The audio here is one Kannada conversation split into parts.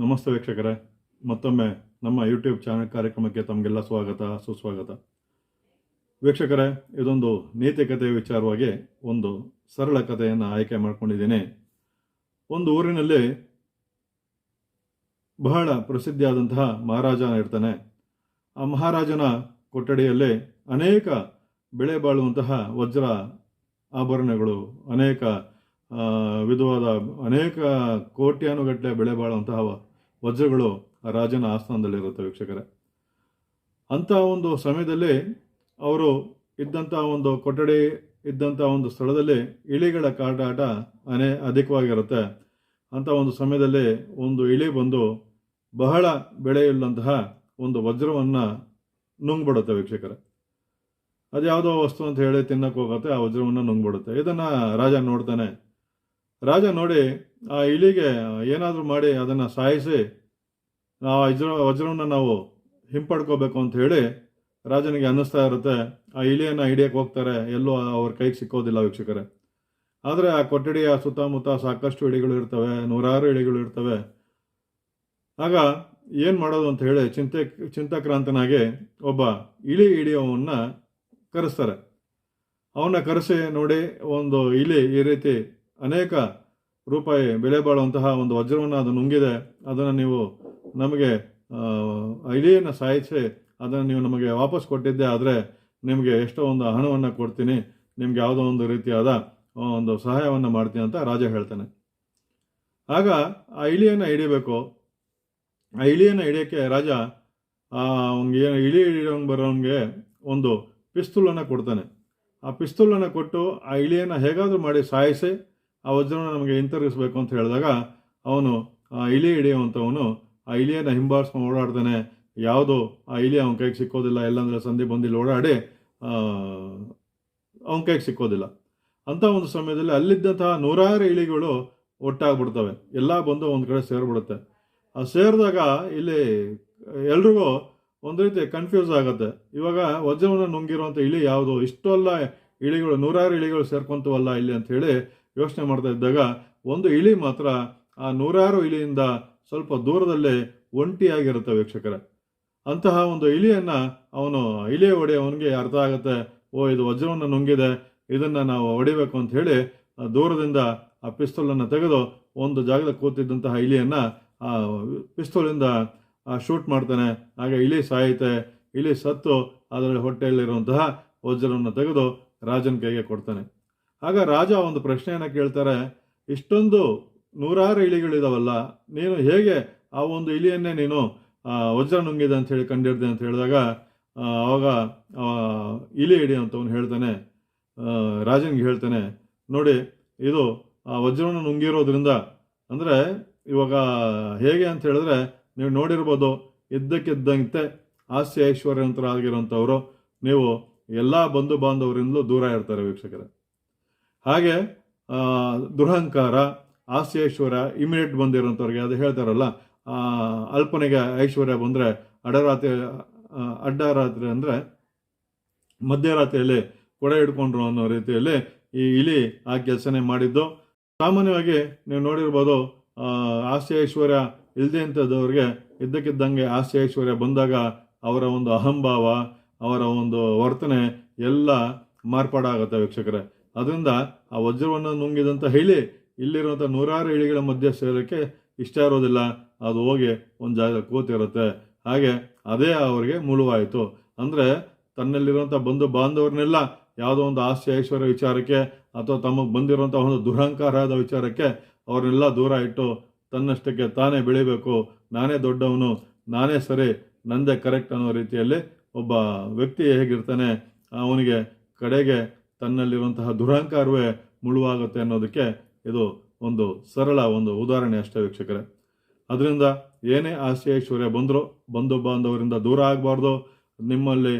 ನಮಸ್ತೆ ವೀಕ್ಷಕರೇ. ಮತ್ತೊಮ್ಮೆ ನಮ್ಮ ಯೂಟ್ಯೂಬ್ ಚಾನಲ್ ಕಾರ್ಯಕ್ರಮಕ್ಕೆ ತಮಗೆಲ್ಲ ಸ್ವಾಗತ, ಸುಸ್ವಾಗತ. ವೀಕ್ಷಕರೇ, ಇದೊಂದು ನೀತಿ ವಿಚಾರವಾಗಿ ಒಂದು ಸರಳ ಕಥೆಯನ್ನು ಆಯ್ಕೆ ಮಾಡಿಕೊಂಡಿದ್ದೀನಿ. ಒಂದು ಊರಿನಲ್ಲಿ ಬಹಳ ಪ್ರಸಿದ್ಧಿಯಾದಂತಹ ಮಹಾರಾಜನ ಇರ್ತಾನೆ. ಆ ಮಹಾರಾಜನ ಕೊಠಡಿಯಲ್ಲಿ ಅನೇಕ ಬೆಳೆ ಬಾಳುವಂತಹ ವಜ್ರ ಆಭರಣಗಳು, ಅನೇಕ ವಿಧವಾದ, ಅನೇಕ ಕೋಟ್ಯಾನುಗಟ್ಟಲೆ ಬೆಳೆ ಬಾಳುವಂತಹ ವಜ್ರಗಳು ರಾಜನ ಆಸ್ಥಾನದಲ್ಲಿರುತ್ತೆ ವೀಕ್ಷಕರೇ. ಅಂಥ ಒಂದು ಸಮಯದಲ್ಲಿ ಅವರು ಇದ್ದಂಥ ಒಂದು ಕೊಠಡಿ, ಇದ್ದಂಥ ಒಂದು ಸ್ಥಳದಲ್ಲಿ ಇಳಿಗಳ ಕಾಟಾಟ ಅನೇ, ಅಧಿಕವಾಗಿರುತ್ತೆ. ಅಂಥ ಒಂದು ಸಮಯದಲ್ಲಿ ಒಂದು ಇಳಿ ಬಂದು ಬಹಳ ಬೆಳೆಯಿಲ್ಲಂತಹ ಒಂದು ವಜ್ರವನ್ನು ನುಂಗ್ಬಿಡುತ್ತೆ ವೀಕ್ಷಕರೇ. ಅದ್ಯಾವುದೋ ವಸ್ತು ಅಂತ ಹೇಳಿ ತಿನ್ನಕ್ಕೆ ಹೋಗುತ್ತೆ, ಆ ವಜ್ರವನ್ನು ನುಂಗ್ಬಿಡುತ್ತೆ. ಇದನ್ನು ರಾಜ ನೋಡ್ತಾನೆ ರಾಜ ನೋಡಿ, ಆ ಇಲಿಗೆ ಏನಾದರೂ ಮಾಡಿ ಅದನ್ನು ಸಾಯಿಸಿ, ಆ ವಜ್ರ, ವಜ್ರವನ್ನು ನಾವು ಹಿಂಪಡ್ಕೋಬೇಕು ಅಂತ ಹೇಳಿ ರಾಜನಿಗೆ ಅನ್ನಿಸ್ತಾ ಇರುತ್ತೆ. ಆ ಇಲಿಯನ್ನು ಹಿಡಿಯಕ್ಕೆ ಹೋಗ್ತಾರೆ. ಎಲ್ಲೂ ಅವ್ರ ಕೈಗೆ ಸಿಕ್ಕೋದಿಲ್ಲ ವೀಕ್ಷಕರೇ. ಆದರೆ ಆ ಕೊಠಡಿಯ ಸುತ್ತಮುತ್ತ ಸಾಕಷ್ಟು ಇಳಿಗಳು ಇರ್ತವೆ, ನೂರಾರು ಇಳಿಗಳು ಇರ್ತವೆ. ಆಗ ಏನು ಮಾಡೋದು ಅಂತ ಹೇಳಿ ಚಿಂತೆ, ಚಿಂತಾಕ್ರಾಂತನಾಗಿ ಒಬ್ಬ ಇಲಿ ಹಿಡಿಯೋವನ್ನ ಕರೆಸ್ತಾರೆ. ಅವನ್ನ ಕರೆಸಿ ನೋಡಿ ಒಂದು ಇಲಿ ಈ ರೀತಿ ಅನೇಕ ರೂಪಾಯಿ ಬೆಲೆ ಬಾಳುವಂತಹ ಒಂದು ವಜ್ರವನ್ನು ಅದು ನುಂಗಿದೆ, ಅದನ್ನು ನೀವು ನಮಗೆ ಇಲಿಯನ್ನು ಸಾಯಿಸಿ ಅದನ್ನು ನೀವು ನಮಗೆ ವಾಪಸ್ ಕೊಟ್ಟಿದ್ದೆ ಆದರೆ ನಿಮಗೆ ಎಷ್ಟೋ ಒಂದು ಹಣವನ್ನು ಕೊಡ್ತೀನಿ, ನಿಮ್ಗೆ ಯಾವುದೋ ಒಂದು ರೀತಿಯಾದ ಒಂದು ಸಹಾಯವನ್ನು ಮಾಡ್ತೀನಿ ಅಂತ ರಾಜ ಹೇಳ್ತಾನೆ. ಆಗ ಆ ಇಳಿಯನ್ನು ಹಿಡಿಬೇಕು. ಆ ಇಳಿಯನ್ನು ಹಿಡಿಯೋಕ್ಕೆ ರಾಜ ಅವ್ನಿಗೆ ಏನು ಇಳಿ ಹಿಡಿಯೋಂಗೆ ಬರೋಂಗೆ ಒಂದು ಪಿಸ್ತೂಲನ್ನು ಕೊಡ್ತಾನೆ. ಆ ಪಿಸ್ತೂಲನ್ನು ಕೊಟ್ಟು ಆ ಇಳಿಯನ್ನು ಹೇಗಾದರೂ ಮಾಡಿ ಸಾಯಿಸಿ ಆ ವಜ್ರವನ್ನು ನಮಗೆ ಹಿಂತಿರುಗಿಸ್ಬೇಕು ಅಂತ ಹೇಳಿದಾಗ ಅವನು, ಆ ಇಲಿ ಹಿಡಿಯುವಂಥವನು, ಆ ಇಲಿಯನ್ನು ಹಿಂಬಾರಿಸ್ಕೊಂಡು ಓಡಾಡ್ತಾನೆ. ಯಾವುದೋ ಆ ಇಲಿ ಅವನ ಕೈಗೆ ಸಿಕ್ಕೋದಿಲ್ಲ, ಇಲ್ಲಾಂದರೆ ಸಂಧಿ ಬಂದಿಲ್ಲಿ ಓಡಾಡಿ ಅವನ ಕೈಗೆ ಸಿಕ್ಕೋದಿಲ್ಲ. ಅಂಥ ಒಂದು ಸಮಯದಲ್ಲಿ ಅಲ್ಲಿದ್ದಂತಹ ನೂರಾರು ಇಳಿಗಳು ಒಟ್ಟಾಗ್ಬಿಡ್ತವೆ. ಎಲ್ಲ ಬಂದು ಒಂದು ಕಡೆ ಸೇರಿಬಿಡುತ್ತೆ. ಆ ಸೇರಿದಾಗ ಇಲ್ಲಿ ಎಲ್ರಿಗೂ ಒಂದು ರೀತಿ ಕನ್ಫ್ಯೂಸ್ ಆಗುತ್ತೆ. ಇವಾಗ ವಜ್ರವನ್ನು ನುಂಗಿರುವಂಥ ಇಳಿ ಯಾವುದು? ಇಷ್ಟೆಲ್ಲ ಇಳಿಗಳು ನೂರಾರು ಇಳಿಗಳು ಸೇರ್ಕೊಂತವಲ್ಲ ಇಲ್ಲಿ ಅಂತ ಹೇಳಿ ಯೋಚನೆ ಮಾಡ್ತಾ ಇದ್ದಾಗ ಒಂದು ಇಲಿ ಮಾತ್ರ ಆ ನೂರಾರು ಇಲಿಯಿಂದ ಸ್ವಲ್ಪ ದೂರದಲ್ಲೇ ಒಂಟಿಯಾಗಿರುತ್ತೆ ವೀಕ್ಷಕರೇ. ಅಂತಹ ಒಂದು ಇಲಿಯನ್ನು ಅವನು ಇಲಿ ಹೊಡೆಯವನಿಗೆ ಅರ್ಥ ಆಗುತ್ತೆ, ಓ, ಇದು ವಜ್ರವನ್ನು ನುಂಗಿದೆ, ಇದನ್ನು ನಾವು ಹೊಡಿಬೇಕು ಅಂತ ಹೇಳಿ ದೂರದಿಂದ ಆ ಪಿಸ್ತೂಲನ್ನು ತೆಗೆದು ಒಂದು ಜಾಗದಲ್ಲಿ ಕೂತಿದ್ದಂತಹ ಇಲಿಯನ್ನು ಆ ಪಿಸ್ತೂಲಿಂದ ಶೂಟ್ ಮಾಡ್ತಾನೆ. ಆಗ ಇಲಿ ಸಾಯುತ್ತೆ, ಇಲಿ ಸತ್ತು ಅದರ ಹೊಟ್ಟೆಯಲ್ಲಿರುವಂತಹ ವಜ್ರವನ್ನು ತೆಗೆದು ರಾಜನ ಕೈಗೆ ಕೊಡ್ತಾನೆ. ಆಗ ರಾಜ ಒಂದು ಪ್ರಶ್ನೆಯನ್ನು ಕೇಳ್ತಾರೆ, ಇಷ್ಟೊಂದು ನೂರಾರು ಇಲಿಗಳಿದಾವಲ್ಲ ನೀನು ಹೇಗೆ ಆ ಒಂದು ಇಲಿಯನ್ನೇ ನೀನು ವಜ್ರ ನುಂಗಿದೆ ಅಂತ ಹೇಳಿ ಕಂಡಿರ್ದೆ ಅಂತ ಹೇಳಿದಾಗ ಆವಾಗ ಇಲಿ ಇಡಿ ಹಿಡಿಯುವಂಥವ್ನು ಹೇಳ್ತಾನೆ. ರಾಜನಿಗೆ ಹೇಳ್ತಾನೆ, ನೋಡಿ, ಇದು ಆ ವಜ್ರವನ್ನು ನುಂಗಿರೋದ್ರಿಂದ, ಅಂದರೆ ಇವಾಗ ಹೇಗೆ ಅಂತ ಹೇಳಿದ್ರೆ, ನೀವು ನೋಡಿರ್ಬೋದು, ಇದ್ದಕ್ಕಿದ್ದಂತೆ ಆಸ್ತಿ ಐಶ್ವರ್ಯವಂತರಾಗಿರೋಂಥವರು ನೀವು ಎಲ್ಲ ಬಂಧು ಬಾಂಧವರಿಂದಲೂ ದೂರ ಇರ್ತಾರೆ ವೀಕ್ಷಕರೇ. ಹಾಗೆ ದುರಹಂಕಾರ ಆಸ್ತಿ ಐಶ್ವರ್ಯ ಇಮಿಡಿಯೇಟ್ ಬಂದಿರೋಂಥವ್ರಿಗೆ ಅದು ಹೇಳ್ತಾರಲ್ಲ ಅಲ್ಪನೆಗೆ ಐಶ್ವರ್ಯ ಬಂದರೆ ಅಡರಾತ್ರಿ ಅಡ್ಡರಾತ್ರಿ ಅಂದರೆ ಮಧ್ಯರಾತ್ರಿಯಲ್ಲಿ ಕೊಡೆ ಹಿಡ್ಕೊಂಡ್ರು ಅನ್ನೋ ರೀತಿಯಲ್ಲಿ ಈ ಇಲಿ ಆ ಕೆಲಸನೇ ಮಾಡಿದ್ದು. ಸಾಮಾನ್ಯವಾಗಿ ನೀವು ನೋಡಿರ್ಬೋದು ಆಸ್ತಿ ಐಶ್ವರ್ಯ ಇಲ್ಲದೆ ಅಂಥದ್ದವ್ರಿಗೆ ಇದ್ದಕ್ಕಿದ್ದಂಗೆ ಆಸ್ತಿ ಐಶ್ವರ್ಯ ಬಂದಾಗ ಅವರ ಒಂದು ಅಹಂಭಾವ, ಅವರ ಒಂದು ವರ್ತನೆ ಎಲ್ಲ ಮಾರ್ಪಾಡಾಗುತ್ತೆ ವೀಕ್ಷಕರೇ. ಅದರಿಂದ ಆ ವಜ್ರವನ್ನು ನುಂಗಿದಂಥ ಹೇಳಿ ಇಲ್ಲಿರುವಂಥ ನೂರಾರು ಇಳಿಗಳ ಮಧ್ಯೆ ಸೇರೋಕ್ಕೆ ಇಷ್ಟ ಇರೋದಿಲ್ಲ. ಅದು ಹೋಗಿ ಒಂದು ಜಾಗ ಕೂತಿರುತ್ತೆ ಹಾಗೆ ಅದೇ ಅವರಿಗೆ ಮುಳುವಾಯಿತು. ಅಂದರೆ ತನ್ನಲ್ಲಿರುವಂಥ ಬಂಧು ಬಾಂಧವರನ್ನೆಲ್ಲ ಯಾವುದೋ ಒಂದು ಆಸ್ತಿ ಐಶ್ವರ್ಯ ವಿಚಾರಕ್ಕೆ ಅಥವಾ ತಮಗೆ ಬಂದಿರುವಂಥ ಒಂದು ದುರಹಂಕಾರದ ವಿಚಾರಕ್ಕೆ ಅವ್ರನ್ನೆಲ್ಲ ದೂರ ಇಟ್ಟು ತನ್ನಷ್ಟಕ್ಕೆ ತಾನೇ ಬೆಳಿಬೇಕು. ನಾನೇ ದೊಡ್ಡವನು, ನಾನೇ ಸರಿ, ನಂದೇ ಕರೆಕ್ಟ್ ಅನ್ನೋ ರೀತಿಯಲ್ಲಿ ಒಬ್ಬ ವ್ಯಕ್ತಿ ಹೇಗಿರ್ತಾನೆ, ಅವನಿಗೆ ಕಡೆಗೆ ತನ್ನಲ್ಲಿರುವಂತಹ ದುರಹಂಕಾರವೇ ಮುಳುವಾಗುತ್ತೆ ಅನ್ನೋದಕ್ಕೆ ಇದು ಒಂದು ಸರಳ ಒಂದು ಉದಾಹರಣೆ ಅಷ್ಟೇ ವೀಕ್ಷಕರೇ. ಅದರಿಂದ ಏನೇ ಆಸೆ ಐಶ್ವರ್ಯ ಬಂದರೂ ಬಂಧು ಬಾಂಧವರಿಂದ ದೂರ ಆಗಬಾರ್ದು, ನಿಮ್ಮಲ್ಲಿ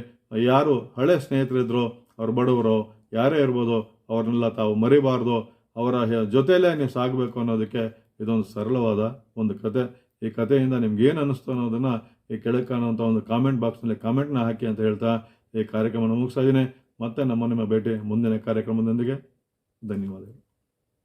ಯಾರು ಹಳೆ ಸ್ನೇಹಿತರಿದ್ರು, ಅವ್ರ ಬಡವರು, ಯಾರೇ ಇರ್ಬೋದು, ಅವ್ರನ್ನೆಲ್ಲ ತಾವು ಮರಿಬಾರ್ದು, ಅವರ ಜೊತೆಯಲ್ಲೇ ನೀವು ಸಾಗಬೇಕು ಅನ್ನೋದಕ್ಕೆ ಇದೊಂದು ಸರಳವಾದ ಒಂದು ಕತೆ. ಈ ಕಥೆಯಿಂದ ನಿಮ್ಗೆ ಏನು ಅನ್ನಿಸ್ತು ಅನ್ನೋದನ್ನು ಈ ಕೆಳಗೆ ಕಾಣುವಂಥ ಒಂದು ಕಾಮೆಂಟ್ ಬಾಕ್ಸ್ನಲ್ಲಿ ಕಾಮೆಂಟ್ನ ಹಾಕಿ ಅಂತ ಹೇಳ್ತಾ ಈ ಕಾರ್ಯಕ್ರಮವನ್ನು ಮುಗಿಸ್ತಾ ಇದ್ದೀನಿ. ಮತ್ತೆ ನಮ್ಮ ನಿಮ್ಮ ಭೇಟಿ ಮುಂದಿನ ಕಾರ್ಯಕ್ರಮದೊಂದಿಗೆ. ಧನ್ಯವಾದಗಳು.